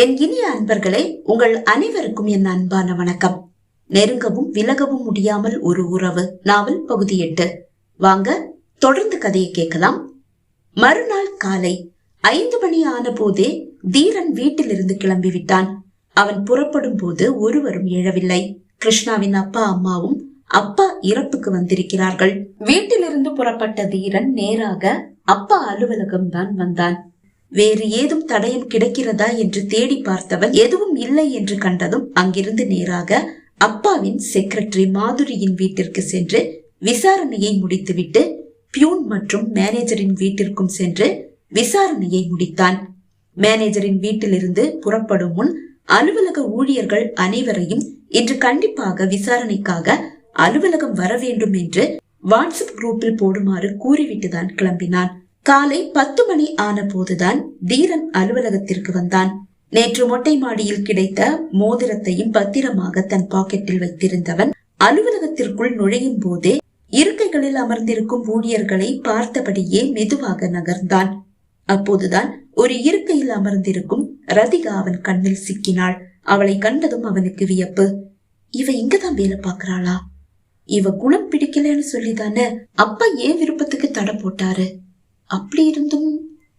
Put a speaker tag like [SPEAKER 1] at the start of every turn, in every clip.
[SPEAKER 1] என் இனிய அன்பர்களே உங்கள் அனைவருக்கும் என் அன்பான வணக்கம். நெருங்கவும் விலகவும் முடியாமல் ஒரு உறவு நாவல் பகுதி எட்டு. வாங்க தொடர்ந்து கதையை கேட்கலாம். மறுநாள் காலை ஐந்து மணி ஆன போதே தீரன் வீட்டிலிருந்து கிளம்பி விட்டான் அவன் புறப்படும் போது ஒருவரும் எழவில்லை. கிருஷ்ணாவின் அப்பா அம்மாவும் அப்பா இறப்புக்கு வந்திருக்கிறார்கள். வீட்டிலிருந்து புறப்பட்ட தீரன் நேராக அப்பா அலுவலகம் தான் வந்தான். வேறு ஏதும் தடயம் கிடைக்கிறதா என்று தேடி பார்த்தவன் எதுவும் இல்லை என்று கண்டதும் அங்கிருந்து நேராக அப்பாவின் செக்ரட்டரி மாதுரியின் வீட்டிற்கு சென்று விசாரணையை முடித்துவிட்டு பியூன் மற்றும் மேனேஜரின் வீட்டிற்கும் சென்று விசாரணையை முடித்தான். மேனேஜரின் வீட்டிலிருந்து புறப்படும் முன் அலுவலக ஊழியர்கள் அனைவரையும் இன்று கண்டிப்பாக விசாரணைக்காக அலுவலகம் வர வேண்டும் என்று வாட்ஸ்அப் குரூப்பில் போடுமாறு கூறிவிட்டுதான் கிளம்பினான். காலை பத்து மணி ஆன போதுதான் தீரன் அலுவலகத்திற்கு வந்தான். நேற்று மொட்டை மாடியில் கிடைத்த மோதிரத்தையும் பத்திரமாக தன் பாக்கெட்டில் வைத்திருந்தவன் அலுவலகத்திற்குள் நுழையும் போதே இருக்கைகளில் அமர்ந்திருக்கும் ஊழியர்களை பார்த்தபடியே மெதுவாக நகர்ந்தான். அப்போதுதான் ஒரு இருக்கையில் அமர்ந்திருக்கும் ரதிகா அவன் கண்ணில் சிக்கினாள். அவளை கண்டதும் அவனுக்கு வியப்பு. இவ இங்கதான் வேலை பாக்குறாளா இவ குணம் பிடிக்கலன்னு சொல்லிதானே? அப்பா ஏன் விருப்பத்துக்கு தடை போட்டாரு? அப்படி இருந்தும்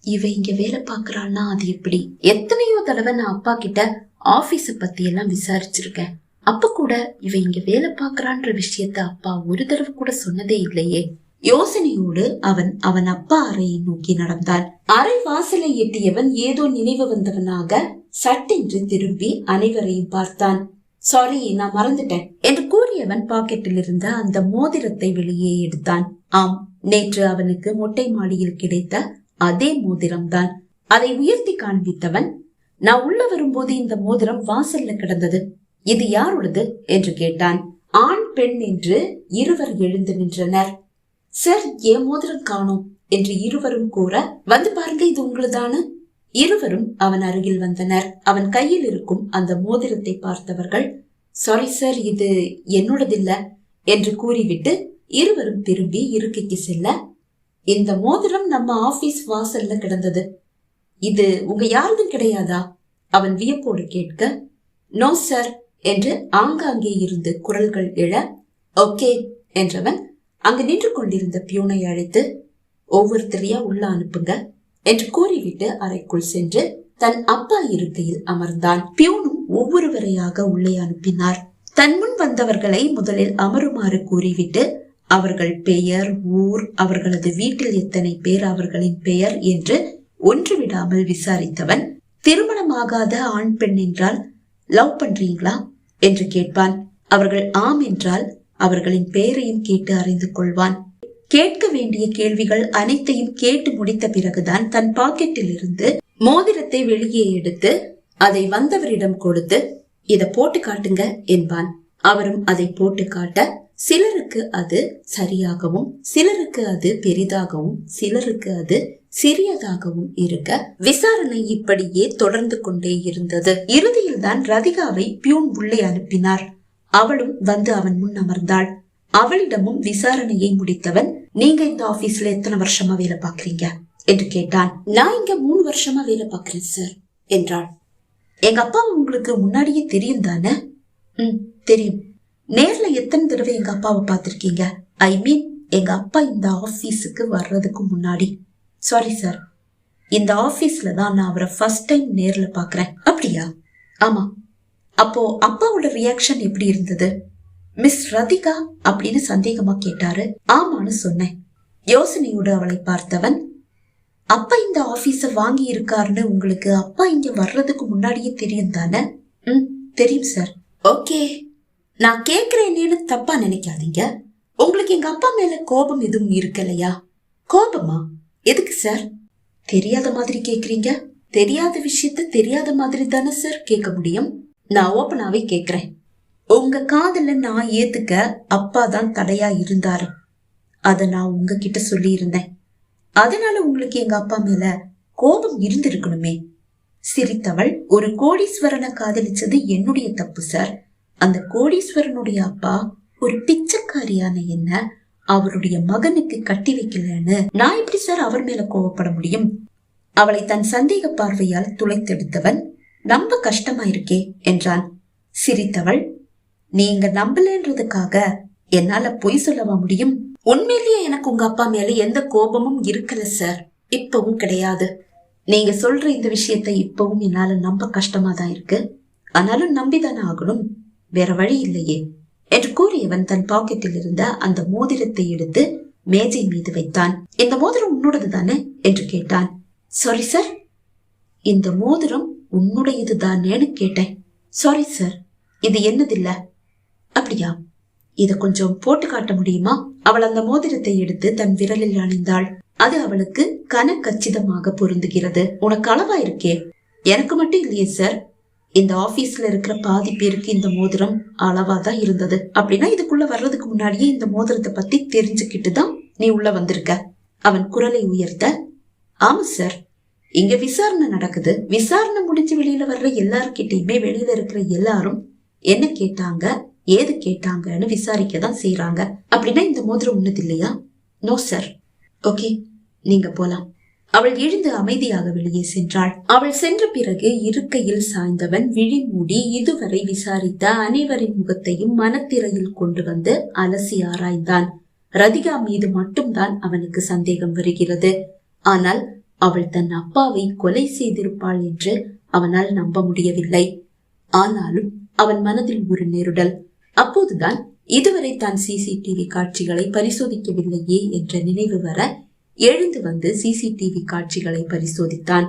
[SPEAKER 1] இவ இங்க வேலை பாக்குறாள்னா அது எப்படி? எத்தனையோ தடவை நான் அப்பா கிட்ட ஆபீஸ பத்தி எல்லாம் விசாரிச்சிருக்கேன். அப்ப கூட இவ இங்க வேலை பாக்குறான்ற விஷயத்த அப்பா ஒரு தடவை கூட சொன்னதே இல்லையே. யோசனையோடு அவன் அவன் அப்பா அறையை நோக்கி நடந்தான். அறை வாசலை எட்டியவன் ஏதோ நினைவு வந்தவனாக சட்டென்று திரும்பி அனைவரையும் பார்த்தான். சாரி நான் மறந்துட்டேன். என்று கூறியவன் பாக்கெட்டில் இருந்த அந்த மோதிரத்தை வெளியே எடுத்தான். ஆம் நேற்று அவனுக்கு மொட்டை மாடியில் கிடைத்த அதே மோதிரம்தான். அதை உயர்த்தி காண்பித்தவன் நான் உள்ள வரும்போது இந்த மோதிரம் வாசல்ல கிடந்தது. இது யாருடையது? என்று கேட்டான். ஆண் பெண் என்று இருவர் எழுந்து நின்றனர். சார் ஏன் மோதிரம் காணோம்? என்று இருவரும் கூற வந்து பாருங்க இது உங்களுதானு இருவரும் அவன் அருகில் வந்தனர். அவன் கையில் இருக்கும் அந்த மோதிரத்தை பார்த்தவர்கள் சாரி சார் இது என்னோடதில்ல என்று கூறிவிட்டு இருவரும் திரும்பி இருக்கைக்கு செல்ல இந்த மோதிரம் நம்ம ஆபீஸ் வாசல்ல கிடந்தது. இது உங்க யாருதும் கிடையாதா? அவன் வியப்போடு கேட்க நோ சார் என்று ஆங்காங்கே இருந்து குரல்கள் எழ ஓகே என்றவன் அங்கு நின்று கொண்டிருந்த பியூனை அழைத்து ஒவ்வொருத்தரையா உள்ள அனுப்புங்க. என்று கூறிவிட்டு அறைக்குள் சென்று தன் அப்பா இருக்கையில் அமர்ந்தான். பியூனும் ஒவ்வொருவரையாக உள்ளே அனுப்பினார். தன் முன் வந்தவர்களை முதலில் அமருமாறு கூறிவிட்டு அவர்கள் பெயர் ஊர் அவர்களது வீட்டில் எத்தனை பேர் அவர்களின் பெயர் என்று ஒன்று விடாமல் விசாரித்தவன் திருமணமாகாத ஆண் பெண் என்றால் லவ் பண்றீங்களா என்று கேட்பான். அவர்கள் ஆம் என்றால் அவர்களின் பெயரையும் கேட்டு அறிந்து கொள்வான். கேட்க வேண்டிய கேள்விகள் அனைத்தையும் கேட்டு முடித்த பிறகுதான் தன் பாக்கெட்டில் இருந்து மோதிரத்தை வெளியே எடுத்து அதை வந்தவரிடம் கொடுத்து இத போட்டு காட்டுங்க என்பான். அவரும் அதை போட்டு காட்ட சிலருக்கு அது சரியாகவும் சிலருக்கு அது பெரிதாகவும் சிலருக்கு அது சிறியதாகவும் இருக்க விசாரணை இப்படியே தொடர்ந்து கொண்டே இருந்தது. இறுதியில் தான் ரதிகாவை பியூன் உள்ளே அனுப்பினார். அவளும் வந்து அவன் முன் அமர்ந்தாள். அவளிடமும் விசாரணையை முடித்தவன் நீங்க இந்த ஆபீஸ்ல எத்தனை வருஷமா வேலை பாக்குறீங்க என்று கேட்டான். நான் இங்க மூணு வருஷமா வேலை பாக்குறேன் சார் என்றாள். எங்க அப்பா உங்களுக்கு முன்னாடியே தெரியும் தானே? ம் தெரியும். நேர்ல எத்தனை தடவை எங்க அப்பாவை பார்த்துருக்கீங்க? ஐ மீன் எங்க அப்பா இந்த ஆபீஸுக்கு வர்றதுக்கு முன்னாடி. சாரி சார் இந்த ஆபீஸ்ல தான் நான் அவரை ஃபர்ஸ்ட் டைம் நேர்ல பாக்குறேன் அப்படியா? ஆமா. அப்போ அப்பாவோட ரியாக்ஷன் எப்படி இருந்தது? மிஸ் ரதிகா அப்படின்னு சந்தேகமா கேட்டாரு. ஆமான்னு சொன்னேன். யோசனையோடு அவளை பார்த்தவன் அப்பா இந்த ஆபீஸ வாங்கி இருக்காருன்னு உங்களுக்கு அப்பா இங்க வர்றதுக்கு முன்னாடியே தெரியும் தானே? ம் தெரியும் சார். ஓகே. நான் கேக்குறேன்னு தப்பா நினைக்காதீங்க. உங்களுக்கு எங்க அப்பா மேல கோபம் எதுவும் இருக்கலையா? கோபமா? எதுக்கு சார்? தெரியாத மாதிரி கேக்குறீங்க. தெரியாத விஷயத்த தெரியாத மாதிரி தானே சார் கேட்க முடியும். நான் ஓப்பனாவே கேக்குறேன். உங்க காதல நான் ஏத்துக்க அப்பா தான் தடையா இருந்தாரு. அத நான் உங்ககிட்ட சொல்லி இருந்தேன் அதனால உங்களுக்கு எங்க அப்பா மேல கோபம் இருந்திருக்கணுமே. சிரித்தவள் ஒரு கோடீஸ்வரனை காதலிச்சது என்னுடைய தப்பு சார். அந்த கோடீஸ்வரனுடைய அப்பா ஒரு பிச்சைக்காரியான என்ன அவருடைய மகனுக்கு கட்டி வைக்கலன்னு நான் எப்படி சார் அவர் மேல கோவப்பட முடியும்? அவளை தன் சந்தேக பார்வையால் துளைத்தெடுத்தவன் ரொம்ப கஷ்டமா இருக்கே என்றான். சிரித்தவள் நீங்க நம்பலன்றதுக்காக என்னால பொய் சொல்லவா முடியும்? உண்மையிலேயே எனக்கு உங்க அப்பா மேல எந்த கோபமும் இருக்கல சார் இப்பவும் கிடையாது. நீங்க சொல்ற இந்த விஷயத்தை இப்பவும் என்னால நம்ப கஷ்டமா தான் இருக்கு. ஆனாலும் நம்பிதானே ஆகணும். வேற வழி இல்லையே. என்று கூறியவன் தன் பாக்கெட்டில் இருந்த அந்த மோதிரத்தை எடுத்து மேஜை மீது வைத்தான். இந்த மோதிரம் உன்னோடது தானே? என்று கேட்டான். சாரி சார் இந்த மோதிரம் உன்னுடையது தானேன்னு கேட்டேன். சாரி சார் இது என்னதில்லை? அப்படியா? இத கொஞ்சம் போட்டு காட்ட முடியுமா? அவள் அந்த மோதிரத்தை எடுத்து தன் விரலில் அணிந்தாள். அது அவளுக்கு கன கச்சிதமாக பொருந்துகிறது. உனக்கு அளவா இருக்கே? எனக்கு மட்டும் இல்லையே சார் இந்த ஆபீஸ்ல இருக்கிற பாதி பேருக்கு இந்த மோதிரம் அளவா தான் இருந்தது. அப்படின்னா இதுக்குள்ள வர்றதுக்கு முன்னாடியே இந்த மோதிரத்தை பத்தி தெரிஞ்சுக்கிட்டு தான் நீ உள்ள வந்திருக்க. அவன் குரலை உயர்த்த ஆமா சார் இங்க விசாரணை நடக்குது. விசாரணை முடிஞ்சு வெளியில வர்ற எல்லார்கிட்டயுமே வெளியில இருக்கிற எல்லாரும் என்ன கேட்டாங்க? ஏது கேட்டாங்கன்னு விசாரிக்க தான் செய்யறாங்க அப்படின்னா இந்த மோதிரம் உன்னது இல்லையா? நோ சார் ஓகே நீங்க போலாம். அவள் எழுந்து அமைதியாக வெளியே சென்றாள். அவள் சென்ற பிறகு இருக்கையில் சாய்ந்தவன் விழி மூடி இதுவரை விசாரித்த அனைவரின் முகத்தையும் மனத்திரையில் கொண்டு வந்து அலசி ஆராய்ந்தான். ரதிகா மீது மட்டும்தான் அவனுக்கு சந்தேகம் வருகிறது. ஆனால் அவள் தன் அப்பாவை கொலை செய்திருப்பாள் என்று அவனால் நம்ப முடியவில்லை. ஆனாலும் அவன் மனதில் ஒரு நெருடல். அப்போதுதான் இதுவரை தான் சிசிடிவி காட்சிகளை பரிசோதிக்கவில்லையே என்ற நினைவு வர எழுந்து வந்து சிசிடிவி காட்சிகளை பரிசோதித்தான்.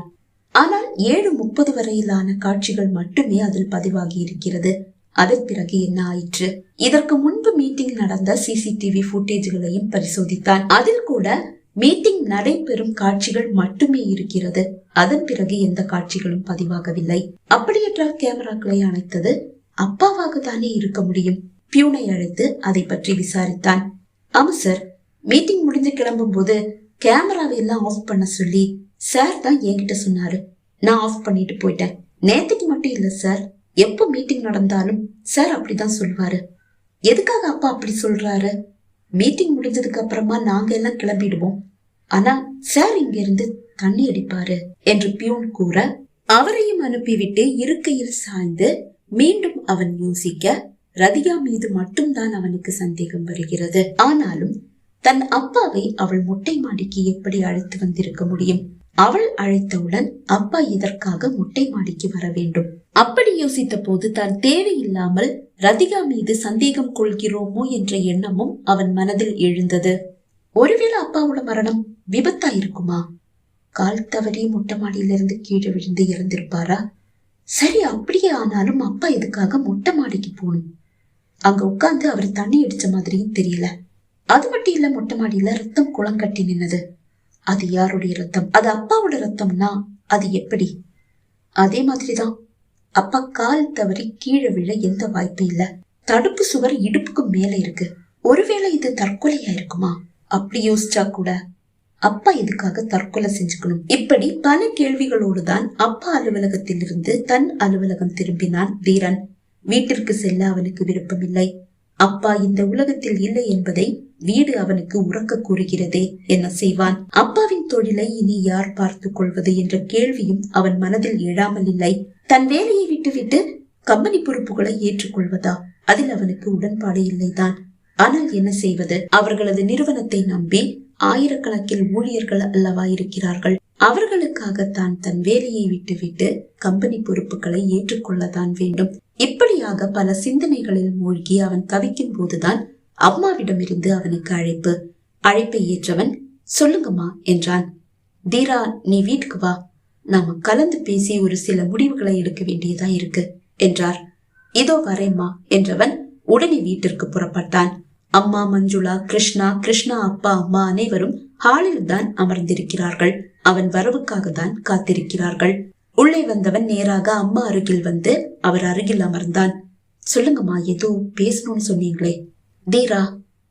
[SPEAKER 1] ஆனால் ஏழு முப்பது வரையிலான காட்சிகள் மட்டுமே அதில் பதிவாகி இருக்கிறது அதன் பிறகு என்ன ஆயிற்று? இதற்கு முன்பு மீட்டிங் நடந்த சிசிடிவி புட்டேஜ்களையும் பரிசோதித்தான். அதில் கூட மீட்டிங் நடைபெறும் காட்சிகள் மட்டுமே இருக்கிறது. அதன் பிறகு எந்த காட்சிகளும் பதிவாகவில்லை. அப்படியென்றால் கேமராக்களை அணைத்தது அப்பாவாக தானே இருக்க முடியும்? பியூனை அழைத்து அதை பற்றி விசாரித்தான். ஆமா சார். மீட்டிங் முடிஞ்சு கிளம்பும் போது கேமராவை எல்லாம் ஆஃப் பண்ண சொல்லி சார் தான் என்கிட்ட சொன்னாரு. நான் ஆஃப் பண்ணிட்டு போயிட்டேன். நேத்துக்கு மட்டும் இல்ல சார். எப்போ மீட்டிங் நடந்தாலும் சார் அப்படிதான் சொல்லுவாரு. எதுக்காக அப்பா அப்படி சொல்றாரு? மீட்டிங் முடிஞ்சதுக்கு அப்புறமா நாங்க எல்லாம் கிளம்பிடுவோம். ஆனா சார் இங்க இருந்து தண்ணி அடிப்பாரு என்று பியூன் கூற அவரையும் அனுப்பிவிட்டு இருக்கையில் சாய்ந்து மீண்டும் அவன் யோசிக்க ரதிகா மீது மட்டும்தான் அவனுக்கு சந்தேகம் வருகிறது. ஆனாலும் தன் அப்பாவை அவள் மொட்டை மாடிக்கு எப்படி அழைத்து வந்திருக்க முடியும்? அவள் அழைத்தவுடன் அப்பா இதற்காக மொட்டை மாடிக்கு வர வேண்டும். அப்படி யோசித்த போது தான் தேவையில்லாமல் ரதிகா மீது சந்தேகம் கொள்கிறோமோ என்ற எண்ணமும் அவன் மனதில் எழுந்தது. ஒருவேளை அப்பாவோட மரணம் விபத்தா இருக்குமா கால் தவறி மொட்டை மாடியிலிருந்து கீழே விழுந்து இறந்திருப்பாரா? சரி அப்படியே ஆனாலும் அப்பா எதுக்காக மொட்டை மாடிக்கு போகணும்? அங்க உட்காந்து அவர் தண்ணி அடிச்ச மாதிரியும் தெரியல. அது மட்டும் இல்ல மொட்டை மாடியில ரத்தம் குளம் கட்டி நின்னது. அது யாருடைய ரத்தம்? அது அப்பாவோட ரத்தம்னா அது எப்படி? அதே மாதிரிதான். அப்பா கால் தவறி கீழே விழ எந்த வாய்ப்பும் இல்ல. தடுப்பு சுவர் இடுப்புக்கு மேல இருக்கு. ஒருவேளை இது தற்கொலையா இருக்குமா அப்படி யோசிச்சா கூட. அப்பா இதுக்காக தற்கொலை செஞ்சுக்கணும்? இப்படி பல கேள்விகளோடு தான் அப்பா அலுவலகத்தில் இருந்து தன் அலுவலகம் திரும்பினான் வீரன். வீட்டிற்கு செல்ல அவனுக்கு விருப்பமில்லை. அப்பா இந்த உலகத்தில் இல்லை என்பதை வீடு அவனுக்கு உறக்க கூறுகிறதே என்ன செய்வான்? அப்பாவின் தொழிலை இனி யார் பார்த்துக் கொள்வது என்ற கேள்வியும் அவன் மனதில் எழாமல் இல்லை. தன் வேலையை விட்டுவிட்டு கம்பெனி பொறுப்புகளை ஏற்றுக்கொள்வதா? அதில் அவனுக்கு உடன்பாடு இல்லைதான். ஆனால் என்ன செய்வது? அவர்களது நிறுவனத்தை நம்பி ஆயிரக்கணக்கில் ஊழியர்கள் அல்லவா இருக்கிறார்கள். அவர்களுக்காக தான் தன் வேலையை விட்டுவிட்டு கம்பெனி பொறுப்புகளை ஏற்றுக்கொள்ளத்தான் வேண்டும். இப்படியாக பல சிந்தனைகளில் மூழ்கி அவன் தவிக்கும் போதுதான் அம்மாவிடமிருந்து அவனுக்கு அழைப்பு. அழைப்பை ஏற்றவன் சொல்லுங்கம்மா என்றான். தீரா நீ வீட்டுக்கு வா. நாம கலந்து பேசி ஒரு சில முடிவுகளை எடுக்க வேண்டியதா இருக்கு என்றார். இதோ வரேம்மா என்றவன் உடனே வீட்டிற்கு புறப்பட்டான். அம்மா மஞ்சுளா கிருஷ்ணா கிருஷ்ணா அப்பா அம்மா அனைவரும் ஹாலில் தான் அமர்ந்திருக்கிறார்கள். அவன் வரவுக்காக தான் காத்திருக்கிறார்கள். உள்ளே வந்தவன் நேராக அம்மா அருகில் வந்து அவர் அருகில் அமர்ந்தான். சொல்லுங்கம்மா ஏதோ பேசணும்னு சொன்னீங்களே. தீரா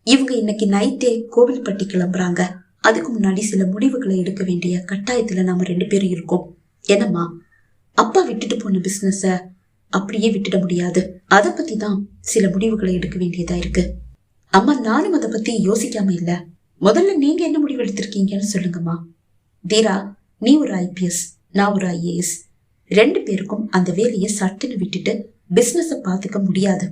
[SPEAKER 1] இவங்க இன்னைக்கு நைட்டே கோவில்பட்டி கிளம்புறாங்க. அதுக்கு முன்னாடி சில முடிவுகளை எடுக்க வேண்டிய கட்டாயத்துல நாம ரெண்டு பேரும் இருக்கோம். என்னம்மா அப்பா விட்டுட்டு போன பிசினஸ அப்படியே விட்டுட முடியாது. அதை பத்தி தான் சில முடிவுகளை எடுக்க வேண்டியதா இருக்கு. அம்மா நானும் அதை பத்தி யோசிக்காம இல்ல. முதல்ல நீங்க என்ன முடிவு எடுத்திருக்கீங்கன்னு சொல்லுங்கம்மா. தீரா நீ ஒரு ஐபிஎஸ் நான் ஒரு ஐஏஎஸ் ரெண்டு பேருக்கும் அந்த வேலையை சட்டுன்னு விட்டுட்டு பிசினஸ பார்த்துக்க முடியாது.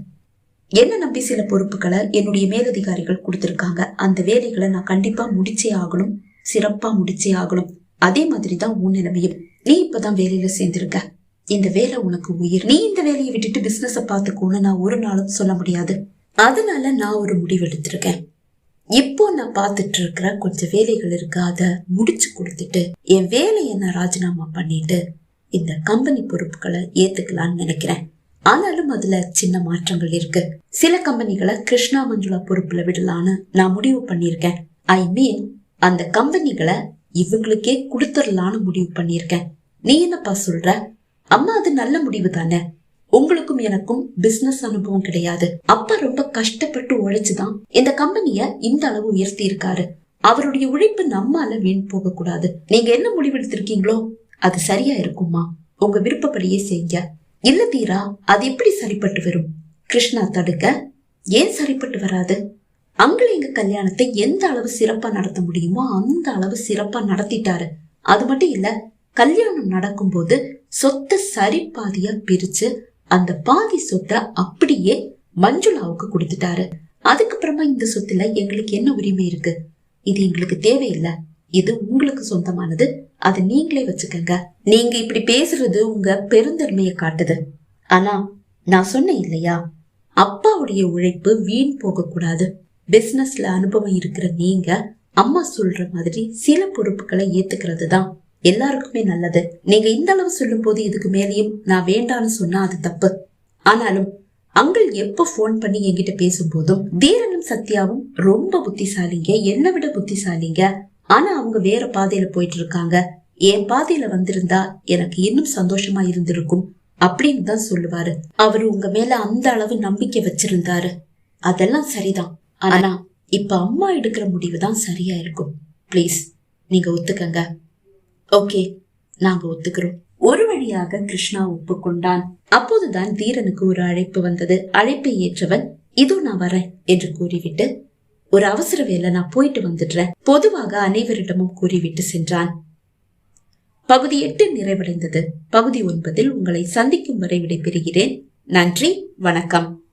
[SPEAKER 1] என்ன நம்பி சில பொறுப்புகளை என்னுடைய மேலதிகாரிகள் கொடுத்துருக்காங்க? அந்த வேலைகளை நான் கண்டிப்பா முடிச்சே ஆகணும் சிறப்பா முடிச்சே ஆகணும். அதே மாதிரி தான் உன் நிலைமையும். நீ இப்பதான் வேலையில சேர்ந்திருக்க. இந்த வேலை உனக்கு உயிர். நீ இந்த வேலையை விட்டுட்டு பிசினஸ பாத்துக்கோன்னு நான் ஒரு நாளும் சொல்ல முடியாது. அதனால நான் ஒரு முடிவு எடுத்திருக்கேன் இப்போ நான் பார்த்துட்டு இருக்கிற கொஞ்சம் வேலைகள் இருக்கு அதை முடிச்சு கொடுத்துட்டு என் வேலையை நான் ராஜினாமா பண்ணிட்டு இந்த கம்பெனி பொறுப்புகளை ஏத்துக்கலான்னு நினைக்கிறேன். ஆனாலும் அதுல சின்ன மாற்றங்கள் இருக்கு. சில கம்பெனிகளை கிருஷ்ணா மஞ்சுளா பொறுப்புல விடலான்னு நான் முடிவு பண்ணியிருக்கேன். ஐ மீன் அந்த கம்பெனிகளை இவங்களுக்கே கொடுத்துடலான்னு முடிவு பண்ணியிருக்கேன். நீ என்னப்பா சொல்ற? அம்மா அது நல்ல முடிவு தானே? உங்களுக்கும் எனக்கும் பிசினஸ் அனுபவம் கிடையாது. அப்பா ரொம்ப கஷ்டப்பட்டு உழைச்சுதான் இந்த கம்பெனிய இந்த அளவு உயர்த்தி இருக்காரு அவருடைய உழைப்பு நம்மால வீண் போக கூடாது நீங்க என்ன முடிவெடுத்திருக்கீங்களோ அது சரியா இருக்குமா உங்க விருப்பப்படியே செய்ய இல்ல தீரா அது எப்படி சரிப்பட்டு வரும்? கிருஷ்ணா தடுக்க ஏன் சரிப்பட்டு வராது? அங்கிள் எங்க கல்யாணத்தை எந்த அளவு சிறப்பா நடத்த முடியுமோ அந்த அளவு சிறப்பா நடத்திட்டாரு. அது மட்டும் இல்ல கல்யாணம் நடக்கும்போது சொத்தை சரி பாதியா பிரிச்சு அந்த பாதி சொத்தை அப்படியே மஞ்சுளாவுக்கு கொடுத்துட்டாரு. அதுக்கப்புறமா இந்த சொத்துல எங்களுக்கு என்ன உரிமை இருக்கு? இது எங்களுக்கு தேவையில்லை. இது உங்களுக்கு சொந்தமானது. அது நீங்களே வச்சுக்கங்க. நீங்க இப்படி பேசுறது உங்க பெருந்தன்மையை காட்டுது. ஆனா நான் சொன்னேன் இல்லையா? அப்பாவுடைய உழைப்பு வீண் போக கூடாது. பிசினஸ்ல அனுபவம் இருக்கிற நீங்க அம்மா சொல்ற மாதிரி சில பொறுப்புகளை ஏத்துக்கிறது தான் எல்லாருக்குமே நல்லது. நீங்க இந்த அளவு சொல்லும் போது இதுக்கு மேலேயும் நான் வேண்டான்னு சொன்னா அது தப்பு. ஆனாலும் அங்கிள் எப்ப போன் பண்ணி என்கிட்ட பேசும்போதும் தீரனும் சத்யாவும் ரொம்ப புத்திசாலிங்க என்னை விட புத்திசாலிங்க. ஆனா அவங்க வேற பாதையில போயிட்டு இருக்காங்க என் பாதையில வந்திருந்தா எனக்கு இன்னும் சந்தோஷமா இருந்திருக்கும் அப்படின்னு தான் சொல்லுவாரு. அவர் உங்க மேல அந்த அளவு நம்பிக்கை வச்சிருந்தாரு. அதெல்லாம் சரிதான். ஆனா இப்ப அம்மா எடுக்கிற முடிவு தான் சரியா இருக்கும் ப்ளீஸ் நீங்க ஒத்துக்கங்க. ஓகே நாங்க ஒத்துக்கிறோம். ஒரு வழியாக கிருஷ்ணா ஒப்புக்கொண்டான். அப்போதுதான் தீரனுக்கு ஒரு அழைப்பு வந்தது. அழைப்பை ஏற்றவன் இதோ நான் வரேன் என்று கூறிவிட்டு ஒரு அவசர வேலை நான் போயிட்டு வந்துடுறேன். பொதுவாக அனைவரிடமும் கூறிவிட்டு சென்றான். பகுதி எட்டு நிறைவடைந்தது. பகுதி ஒன்பதில் உங்களை சந்திக்கும் வரை விடைபெறுகிறேன். நன்றி வணக்கம்.